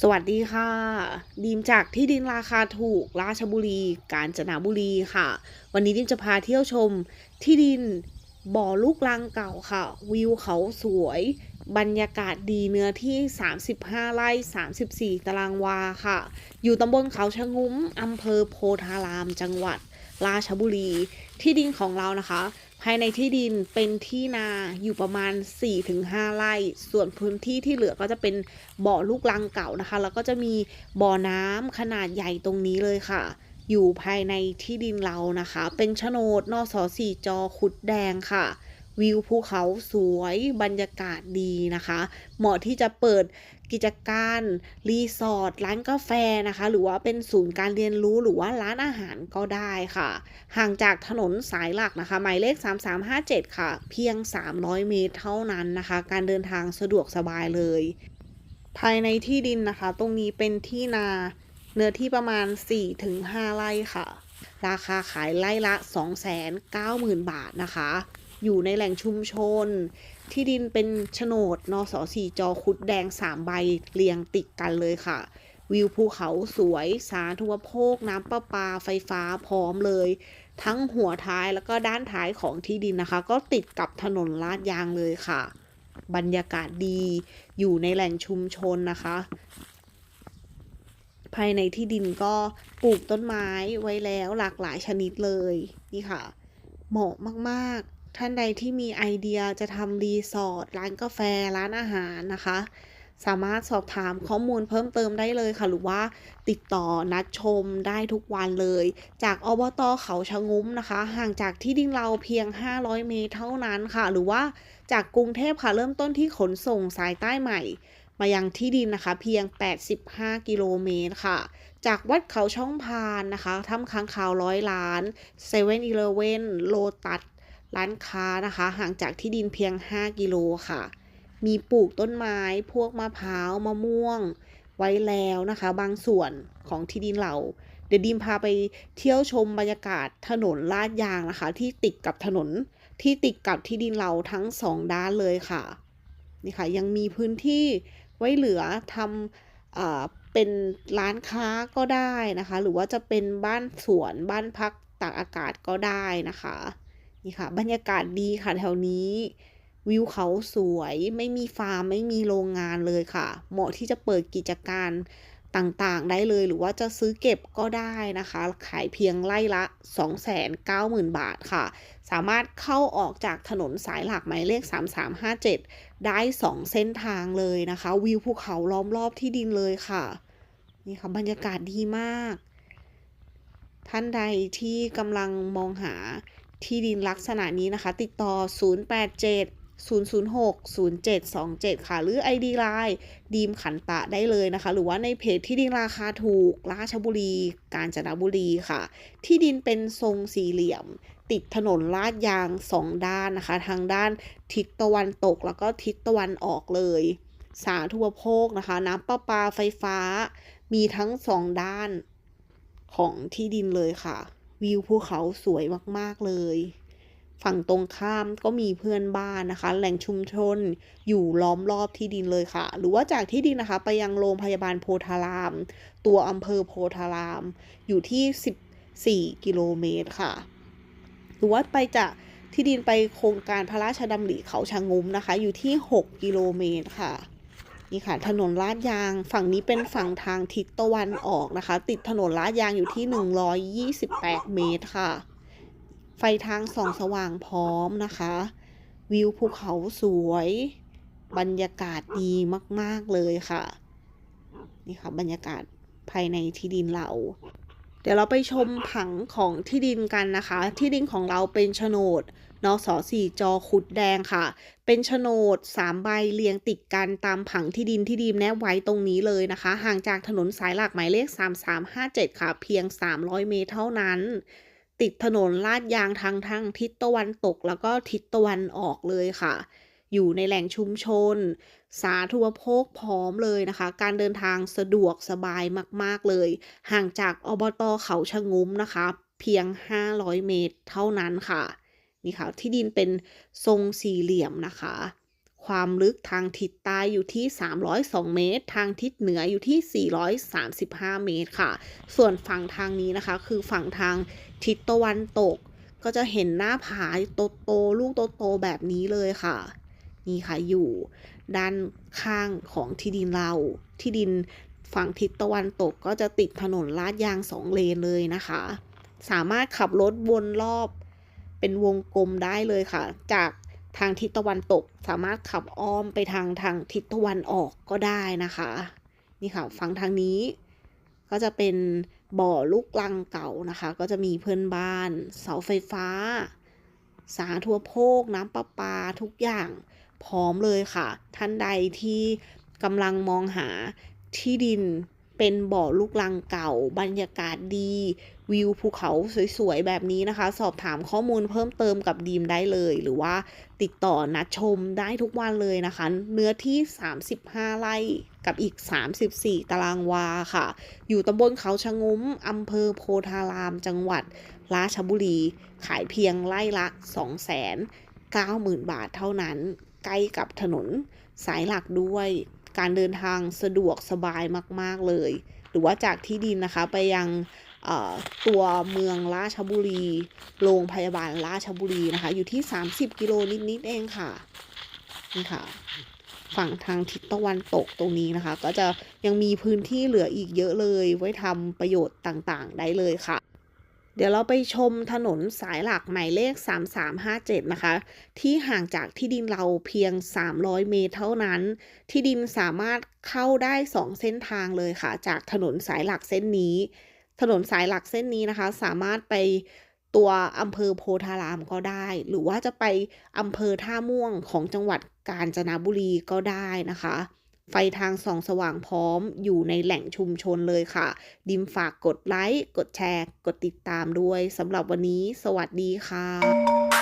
สวัสดีค่ะ ดีมจากที่ดินราคาถูกราชบุรี กาญจนบุรีค่ะ วันนี้ดิมจะพาเที่ยวชม ที่ดินบ่อลูกรังเก่าค่ะ วิวเขาสวย บรรยากาศดีเนื้อที่ 35 ไร่ 34 ตารางวาค่ะ อยู่ตำบลเขาชะงุ้มอำเภอโพธารามจังหวัด ราชบุรี ที่ดินของเรานะคะ ภายในที่ดินเป็นที่นาอยู่ประมาณ 4-5ไร่ ส่วนพื้นที่ที่เหลือก็จะเป็นบ่อลูกลังเก่านะคะ แล้วก็จะมีบ่อน้ำขนาดใหญ่ตรงนี้เลยค่ะ อยู่ภายในที่ดินเรานะคะ เป็นโฉนดนสสี่จอขุดแดงค่ะ วิวภูเขาสวยบรรยากาศดีนะคะ เหมาะที่จะเปิดกิจการรีสอร์ทร้านกาแฟนะคะ หรือว่าเป็นศูนย์การเรียนรู้หรือว่าร้านอาหารก็ได้ค่ะ ห่างจากถนนสายหลักนะคะ หมายเลข 3357 ค่ะ เพียง 300 เมตรเท่านั้นนะคะ การเดินทางสะดวกสบายเลย ภายในที่ดินนะคะ ตรงนี้เป็นที่นาเนื้อที่ประมาณ 4-5 ไร่ค่ะ ราคาขายไร่ละ 290,000 บาทนะคะ อยู่ในแหล่งชุมชน ที่ดินเป็นโฉนดนสสี่จอคุดแดง3ใบเรียงติดกันเลยค่ะ วิวภูเขาสวยสาธารณูปโภค น้ำประปาไฟฟ้าพร้อมเลย ทั้งหัวท้ายแล้วก็ด้านท้ายของที่ดินนะคะ ก็ติดกับถนนลาดยางเลยค่ะ บรรยากาศดีอยู่ในแหล่งชุมชนนะคะภายในที่ดินก็ปลูกต้นไม้ไว้แล้วหลากหลายชนิดเลย นี่ค่ะ เหมาะมาก ๆ ท่านใดที่มีไอเดียจะทำรีสอร์ทร้านกาแฟร้านอาหารนะคะ สามารถสอบถามข้อมูลเพิ่มเติมได้เลยค่ะ หรือว่าติดต่อนัดชมได้ทุกวันเลย จากอบตเขาชะงุ้มนะคะ ห่างจากที่ดินเราเพียง 500 เมตรเท่านั้นค่ะ หรือว่าจากกรุงเทพค่ะเริ่มต้นที่ขนส่งสายใต้ใหม่มายังที่ดินนะคะ เพียง 85 กิโลเมตรค่ะ จากวัดเขาช่องพานนะคะถ้ำค้างคาวร้อยล้านเซเว่นอีเลเว่นโลตัส ร้านค้านะคะ ห่างจากที่ดินเพียง 5 กิโลค่ะ มีปลูกต้นไม้ พวกมะพร้าวมะม่วง ไว้แล้วนะคะ บางส่วนของที่ดินเรา เดี๋ยวดีมพาไปเที่ยวชมบรรยากาศถนนลาดยางนะคะ ที่ติดกับถนนที่ติดกับที่ดินเราทั้งสองด้านเลยค่ะนี่ค่ะยังมีพื้นที่ไว้เหลือทำอเป็นร้านค้าก็ได้นะคะ หรือว่าจะเป็นบ้านสวนบ้านพักตากอากาศก็ได้นะคะ นี่ค่ะ บรรยากาศดีค่ะแถวนี้ วิวเขาสวยไม่มีฟาร์มไม่มีโรงงานเลยค่ะ เหมาะที่จะเปิดกิจการต่างๆ ได้เลยหรือว่าจะซื้อเก็บก็ได้นะคะ ขายเพียงไร่ละ 290,000 บาทค่ะ สามารถเข้าออกจากถนนสายหลักหมายเลข 3357 ได้ 2 เส้นทางเลยนะคะ วิวภูเขาล้อมรอบที่ดินเลยค่ะ นี่ค่ะบรรยากาศดีมาก ท่านใดที่กำลังมองหา ที่ดินลักษณะนี้นะคะ ติดต่อ 087 006 0727 ค่ะ หรือ ID Line ดีมขันตะได้เลยนะคะ หรือว่าในเพจที่ดินราคาถูก ราชบุรี กาญจนบุรีค่ะ ที่ดินเป็นทรงสี่เหลี่ยม ติดถนนลาดยางสองด้านนะคะ ทางด้านทิศตะวันตกแล้วก็ทิศตะวันออกเลย สาธารณูปโภคนะคะ น้ำประปาไฟฟ้า มีทั้งสองด้านของที่ดินเลยค่ะ วิวภูเขาสวยมากๆเลย ฝั่งตรงข้ามก็มีเพื่อนบ้านนะคะ แหล่งชุมชนอยู่ล้อมรอบที่ดินเลยค่ะ หรือว่าจากที่ดินนะคะ ไปยังโรงพยาบาลโพธาราม ตัวอำเภอโพธาราม อยู่ที่ 14 กิโลเมตรค่ะ หรือว่าไปจากที่ดินไปโครงการพระราชดำริเขาชะงุมนะคะ อยู่ที่ 6 กิโลเมตรค่ะ นี่ค่ะถนนลาดยางฝั่งนี้เป็นฝั่งทางทิศตะวันออกนะคะ ติดถนนลาดยางอยู่ที่ 128 เมตรค่ะ ไฟทางส่องสว่างพร้อมนะคะ วิวภูเขาสวย บรรยากาศดีมาก ๆ เลยค่ะ นี่ค่ะบรรยากาศภายในที่ดินเรา เดี๋ยวเราไปชมผังของที่ดินกันนะคะ ที่ดินของเราเป็นโฉนดนสสี่จอขุดแดงค่ะ เป็นโฉนด3ใบเรียงติดกันตามผังที่ดินที่ดีมแนบไว้ตรงนี้เลยนะคะ ห่างจากถนนสายหลักหมายเลข 3357 ค่ะ เพียง 300 เมตรเท่านั้น ติดถนนลาดยางทางทางทิศตะวันตกแล้วก็ทิศตะวันออกเลยค่ะ อยู่ในแหล่งชุมชน สาธารณูปโภคพร้อมเลยนะคะ การเดินทางสะดวกสบายมาก ๆ เลย ห่างจากอบตเขาชะงุ้มนะคะ เพียง 500 เมตรเท่านั้นค่ะ นี่ค่ะ ที่ดินเป็นทรงสี่เหลี่ยมนะคะ ความลึกทางทิศใต้อยู่ที่ 302 เมตร ทางทิศเหนืออยู่ที่ 435 เมตรค่ะ ส่วนฝั่งทางนี้นะคะ คือฝั่งทางทิศตะวันตกก็จะเห็นหน้าผาโตโตๆลูกโตๆแบบนี้เลยค่ะ นี่ค่ะอยู่ด้านข้างของที่ดินเรา ที่ดินฝั่งทิศตะวันตกก็จะติดถนนลาดยางสองเลนเลยนะคะ สามารถขับรถวนรอบเป็นวงกลมได้เลยค่ะ จากทางทิศตะวันตก สามารถขับอ้อมไปทางทางทิศตะวันออกก็ได้นะคะ นี่ค่ะฝั่งทางนี้ ก็จะเป็นบ่อลูกลังเก่านะคะ ก็จะมีเพื่อนบ้าน เสาไฟฟ้า สาธารณูปโภคน้ำประปาทุกอย่าง พร้อมเลยค่ะ ท่านใดที่กำลังมองหาที่ดินเป็นบ่อลูกลังเก่า บรรยากาศดี วิวภูเขาสวยๆ แบบนี้นะคะ สอบถามข้อมูลเพิ่มเติมกับดีมได้เลย หรือว่าติดต่อนัดชมได้ทุกวันเลยนะคะ เนื้อที่ 35 ไร่กับอีก 34 ตารางวาค่ะ อยู่ตำบลเขาชะงุ้มอำเภอโพธารามจังหวัดราชบุรี ขายเพียงไร่ละ 290,000 บาทเท่านั้น ใกล้กับถนนสายหลักด้วย การเดินทางสะดวกสบายมาก ๆ เลย หรือว่าจากที่ดินนะคะไปยังตัวเมืองราชบุรี โรงพยาบาลราชบุรีนะคะ อยู่ที่ 30 กิโลนิด ๆ เองค่ะ นี่ค่ะ ฝั่งทางทิศตะวันตกตรงนี้นะคะ ก็จะยังมีพื้นที่เหลืออีกเยอะเลย ไว้ทำประโยชน์ต่าง ๆ ได้เลยค่ะ เดี๋ยวเราไปชมถนนสายหลักหมายเลข 3357 นะคะ ที่ห่างจากที่ดินเราเพียง 300 เมตรเท่านั้น ที่ดินสามารถเข้าได้ 2 เส้นทางเลยค่ะ จากถนนสายหลักเส้นนี้ ถนนสายหลักเส้นนี้นะคะ สามารถไปตัวอำเภอโพธารามก็ได้ หรือว่าจะไปอำเภอท่าม่วงของจังหวัดกาญจนบุรีก็ได้นะคะ ไฟทางส่องสว่างพร้อมอยู่ในแหล่งชุมชนเลยค่ะ ดิมฝากกดไลค์ กดแชร์ กดติดตามด้วยสำหรับวันนี้ สวัสดีค่ะ